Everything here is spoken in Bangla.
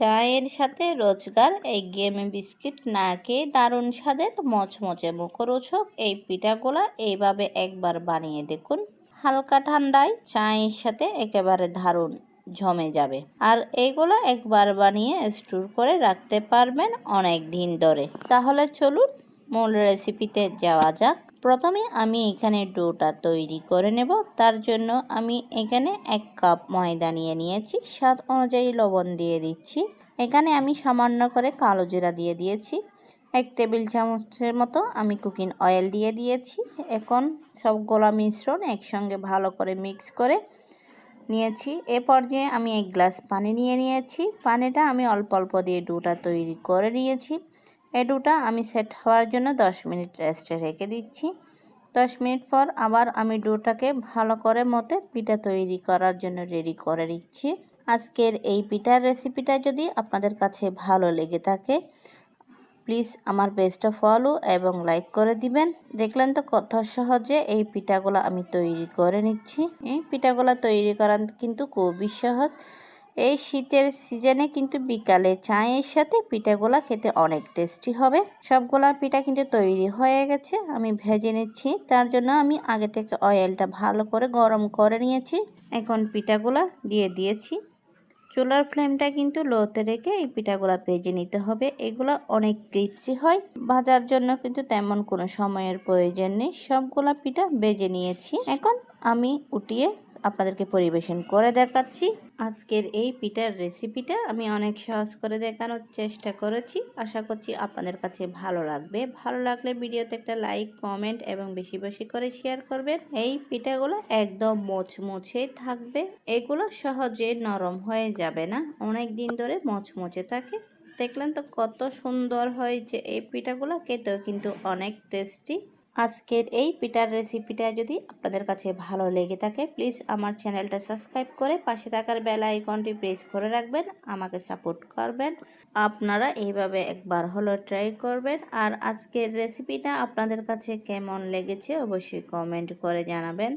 চায়ের সাথে রোজগার, এই গেমে বিস্কিট না খেয়ে দারুণ স্বাদের মচমচে মুখরোচক এই পিঠাগুলা এইভাবে একবার বানিয়ে দেখুন। হালকা ঠান্ডায় চায়ের সাথে একেবারে দারুণ জমে যাবে। আর এইগুলো একবার বানিয়ে স্টোর করে রাখতে পারবেন অনেক দিন ধরে। তাহলে চলুন মূল রেসিপিতে যাওয়া যাক। প্রথমে আমি এখানে ডোটা তৈরি করে নেব। তার জন্য আমি এখানে এক কাপ ময়দা নিয়ে নিয়েছি, স্বাদ অনুযায়ী লবণ দিয়ে দিচ্ছি। এখানে আমি সামান্য করে কালো জিরা দিয়ে দিয়েছি। এক টেবিল চামচের মতো আমি কুকিং অয়েল দিয়ে দিয়েছি। এখন সব গোলা মিশ্রণ একসঙ্গে ভালো করে মিক্স করে নিয়েছি। এ পর্যায়ে আমি এক গ্লাস পানি নিয়ে নিয়েছি। পানিটা আমি অল্প অল্প দিয়ে ডোটা তৈরি করে নিয়েছি। এই ডোটা আমি সেট হওয়ার জন্য 10 মিনিট রেস্টে রেখে দিচ্ছি। 10 মিনিট পর আবার আমি ডোটাকে ভালো করে মতে পিঠা তৈরি করার জন্য রেডি করে নিচ্ছি। আজকের এই পিঠার রেসিপিটা যদি আপনাদের কাছে ভালো লেগে থাকে প্লিজ আমার পেজটা ফলো এবং লাইক করে দিবেন। দেখলেন তো কত সহজে এই পিঠাগুলো আমি তৈরি করে নিচ্ছি। এই পিঠাগুলো তৈরি করা কিন্তু খুবই সহজ। এই শীতের সিজনে কিন্তু বিকালে চায়ের সাথে পিঠাগুলা খেতে অনেক টেস্টি হবে। সবগুলা পিঠা কিন্তু তৈরি হয়ে গেছে, আমি ভেজে নিচ্ছি। তার জন্য আমি আগে থেকে অয়েলটা ভালো করে গরম করে নিয়েছি। এখন পিঠাগুলা দিয়ে দিয়েছি। চুলার ফ্লেমটা কিন্তু লোতে রেখে এই পিঠাগুলো ভেজে নিতে হবে। এগুলো অনেক ক্রিপসি হয়। ভাজার জন্য কিন্তু তেমন কোনো সময়ের প্রয়োজন নেই। সবগুলা পিঠা বেজে নিয়েছি। এখন আমি উঠিয়ে আপনাদেরকে পরিবেশন করে দেখাচ্ছি। আজকের এই পিঠার রেসিপিটা আমি অনেক সহজ করে দেখানোর চেষ্টা করেছি। আশা করছি আপনাদের কাছে ভালো লাগবে। ভালো লাগলে ভিডিওতে একটা লাইক কমেন্ট এবং বেশি বেশি করে শেয়ার করবেন। এই পিঠাগুলো একদম মোচমুচে থাকবে। এগুলো সহজে নরম হয়ে যাবে না। অনেক দিন ধরে মোচমুচে থাকে। দেখলেন তো কত সুন্দর হয়েছে এই পিঠাগুলো। খেতেও কিন্তু অনেক টেস্টি আজকের এই পিঠার রেসিপিটা যদি আপনাদের কাছে ভালো লেগে থাকে প্লিজ আমার চ্যানেলটা সাবস্ক্রাইব করে পাশে থাকার বেল আইকনটি প্রেস করে রাখবেন, আমাকে সাপোর্ট করবেন। আপনারা এইভাবে একবার হলো ট্রাই করবেন। আর আজকের রেসিপিটা আপনাদের কাছে কেমন লেগেছে অবশ্যই কমেন্ট করে জানাবেন।